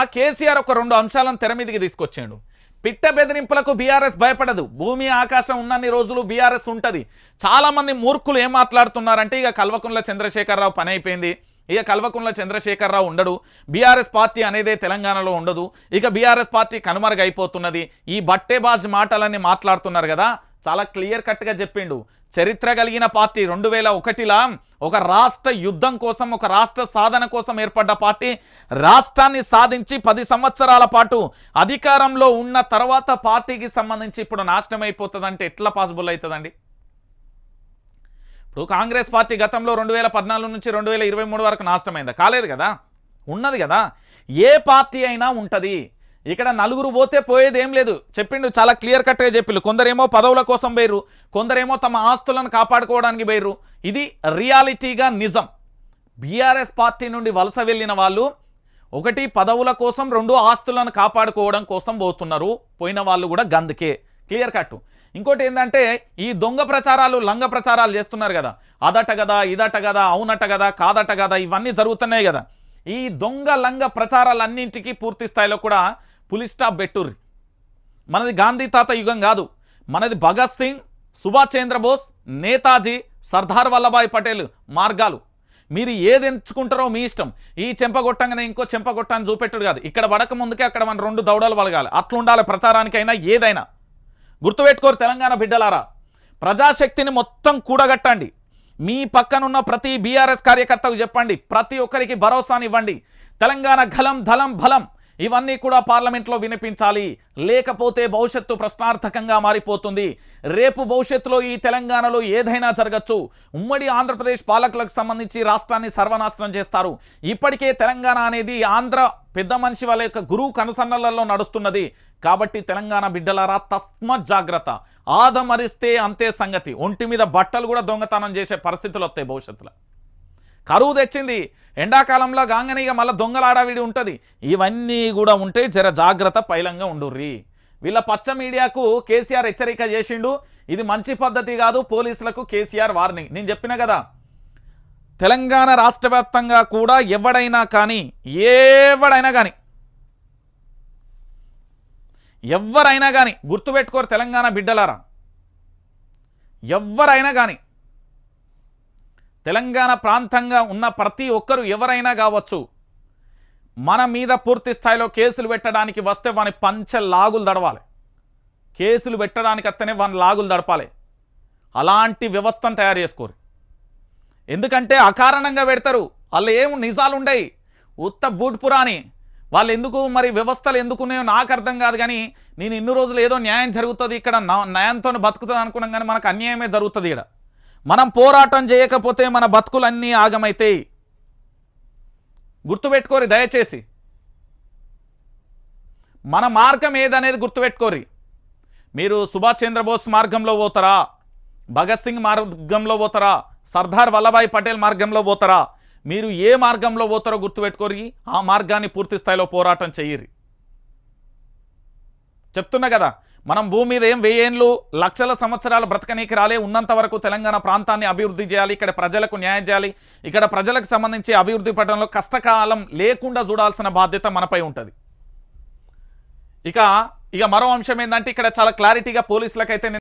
ఆ కేసీఆర్ ఒక రెండు అంశాలను తెర మీదకి తీసుకొచ్చాడు. పిట్ట బెదిరింపులకు బీఆర్ఎస్ భయపడదు. భూమి ఆకాశం ఉన్నన్ని రోజులు బీఆర్ఎస్ ఉంటుంది. చాలామంది మూర్ఖులు ఏం మాట్లాడుతున్నారంటే ఇక కల్వకుంట్ల చంద్రశేఖరరావు పని అయిపోయింది. ఇక కల్వకుంట్ల చంద్రశేఖరరావు ఉండడు. బీఆర్ఎస్ పార్టీ అనేదే తెలంగాణలో ఉండదు. ఇక బీఆర్ఎస్ పార్టీ కనుమరుగైపోతున్నది. ఈ బట్టేబాజ్ మాటలన్నీ మాట్లాడుతున్నారు కదా. చాలా క్లియర్ కట్గా చెప్పిండు. చరిత్ర కలిగిన పార్టీ రెండు వేల ఒకటిలా ఒక రాష్ట్ర యుద్ధం కోసం ఒక రాష్ట్ర సాధన కోసం ఏర్పడ్డ పార్టీ రాష్ట్రాన్ని సాధించి పది సంవత్సరాల పాటు అధికారంలో ఉన్న తర్వాత పార్టీకి సంబంధించి ఇప్పుడు నాశనం అయిపోతుందంటే ఎట్లా పాసిబుల్ అవుతుందండి ఇప్పుడు కాంగ్రెస్ పార్టీ గతంలో రెండు వేల పద్నాలుగు నుంచి రెండు వేల ఇరవై మూడు వరకు నాశనమైందా. కాలేదు కదా? ఉన్నది కదా? ఏ పార్టీ అయినా ఉంటుంది. ఇక్కడ నలుగురు పోతే పోయేది ఏం లేదు. చెప్పిండు చాలా క్లియర్ కట్గా చెప్పిండు. కొందరేమో పదవుల కోసం పోయిర్రు. కొందరేమో తమ ఆస్తులను కాపాడుకోవడానికి పోయిర్రు. ఇది రియాలిటీగా నిజం. బీఆర్ఎస్ పార్టీ నుండి వలస వెళ్ళిన వాళ్ళు ఒకటి పదవుల కోసం రెండు ఆస్తులను కాపాడుకోవడం కోసం పోతున్నారు. పోయిన వాళ్ళు కూడా గందుకే. Clear cut. ఇంకోటి ఏంటంటే ఈ దొంగ ప్రచారాలు లంగ ప్రచారాలు చేస్తున్నారు కదా. అదట కదా ఇదట కదా అవునట కదా కాదట కదా ఇవన్నీ జరుగుతున్నాయి కదా. ఈ దొంగ లంగ ప్రచారాలన్నింటికీ పూర్తి స్థాయిలో కూడా పులి స్టాప్ మనది గాంధీ తాత యుగం కాదు. మనది భగత్ సింగ్ సుభాష్ చంద్రబోస్ నేతాజీ సర్దార్ వల్లభాయ్ పటేల్ మార్గాలు. మీరు ఏది ఎంచుకుంటారో మీ ఇష్టం. ఈ చెంపగొట్టంగానే ఇంకో చెంపగొట్టని చూపెట్టుడు కాదు. ఇక్కడ పడక ముందుకే అక్కడ మన రెండు దౌడలు వలగాలి. అట్లుండాలి ప్రచారానికైనా ఏదైనా. గుర్తుపెట్టుకోరు తెలంగాణ బిడ్డలారా. ప్రజాశక్తిని మొత్తం కూడగట్టండి. మీ పక్కనున్న ప్రతి బీఆర్ఎస్ కార్యకర్తకు చెప్పండి. ప్రతి ఒక్కరికి భరోసానివ్వండి. తెలంగాణ ఘలం ధలం బలం ఇవన్నీ కూడా పార్లమెంట్లో వినిపించాలి. లేకపోతే భవిష్యత్తు ప్రశ్నార్థకంగా మారిపోతుంది. రేపు భవిష్యత్తులో ఈ తెలంగాణలో ఏదైనా జరగచ్చు. ఉమ్మడి ఆంధ్రప్రదేశ్ పాలకులకు సంబంధించి రాష్ట్రాన్ని సర్వనాశనం చేస్తారు. ఇప్పటికే తెలంగాణ అనేది ఆంధ్ర పెద్ద మనిషి వాళ్ళ యొక్క గురువు కనుసన్నలలో నడుస్తున్నది. కాబట్టి తెలంగాణ బిడ్డలారా తస్మ జాగ్రత్త. ఆదమరిస్తే అంతే సంగతి. ఒంటి మీద బట్టలు కూడా దొంగతనం చేసే పరిస్థితులు వస్తాయి భవిష్యత్తులో. కరువు తెచ్చింది. ఎండాకాలంలో గాంగని ఇక మళ్ళీ దొంగలాడావిడి ఉంటుంది. ఇవన్నీ కూడా ఉంటే జర జాగ్రత్త పైలంగా ఉండుర్రి. వీళ్ళ పచ్చ మీడియాకు కేసీఆర్ హెచ్చరిక చేసిండు. ఇది మంచి పద్ధతి కాదు పోలీసులకు కేసీఆర్ వార్నింగ్. నేను చెప్పిన కదా తెలంగాణ రాష్ట్ర కూడా ఎవడైనా కానీ ఎవడైనా కానీ ఎవరైనా కానీ గుర్తుపెట్టుకోరు తెలంగాణ బిడ్డలారా. ఎవరైనా కానీ తెలంగాణ ప్రాంతంగా ఉన్న ప్రతి ఒక్కరు ఎవరైనా కావచ్చు మన మీద పూర్తి స్థాయిలో కేసులు పెట్టడానికి వస్తే వాని పంచ లాగులు దడవాలి కేసులు పెట్టడానికి వస్తేనే వాని లాగులు దడపాలి అలాంటి వ్యవస్థను తయారు చేసుకోరు. ఎందుకంటే అకారణంగా పెడతారు వాళ్ళు ఏం నిజాలు ఉండయి ఉత్త బూట్పురాని వాళ్ళు ఎందుకు మరి వ్యవస్థలు ఎందుకున్నాయో నాకు అర్థం కాదు కానీ నేను ఇన్ని రోజులు ఏదో న్యాయం జరుగుతుంది ఇక్కడ న్యాయంతో బతుకుతుంది అనుకున్నాం కానీ మనకు అన్యాయమే జరుగుతుంది ఇక్కడ మనం పోరాటం చేయకపోతే మన బతుకులన్నీ ఆగమైతాయి. గుర్తుపెట్టుకోరి దయచేసి. మన మార్గం ఏదనేది గుర్తుపెట్టుకోరి. మీరు సుభాష్ చంద్రబోస్ మార్గంలో పోతారా? భగత్ సింగ్ మార్గంలో పోతారా? సర్దార్ వల్లభాయ్ పటేల్ మార్గంలో పోతారా? మీరు ఏ మార్గంలో పోతారో గుర్తుపెట్టుకోరి ఆ మార్గాన్ని పూర్తి స్థాయిలో పోరాటం చెయ్యరి చెప్తున్నా కదా మనం భూమి మీద ఏం వెయ్యేళ్ళు లక్షల సంవత్సరాలు బ్రతకనీకి రాలే. ఉన్నంత వరకు తెలంగాణ ప్రాంతాన్ని అభివృద్ధి చేయాలి. ఇక్కడ ప్రజలకు న్యాయం చేయాలి. ఇక్కడ ప్రజలకు సంబంధించి అభివృద్ధి పడడంలో కష్టకాలం లేకుండా చూడాల్సిన బాధ్యత మనపై ఉంటుంది. ఇక ఇక మరో అంశం ఏంటంటే ఇక్కడ చాలా క్లారిటీగా పోలీసులకైతే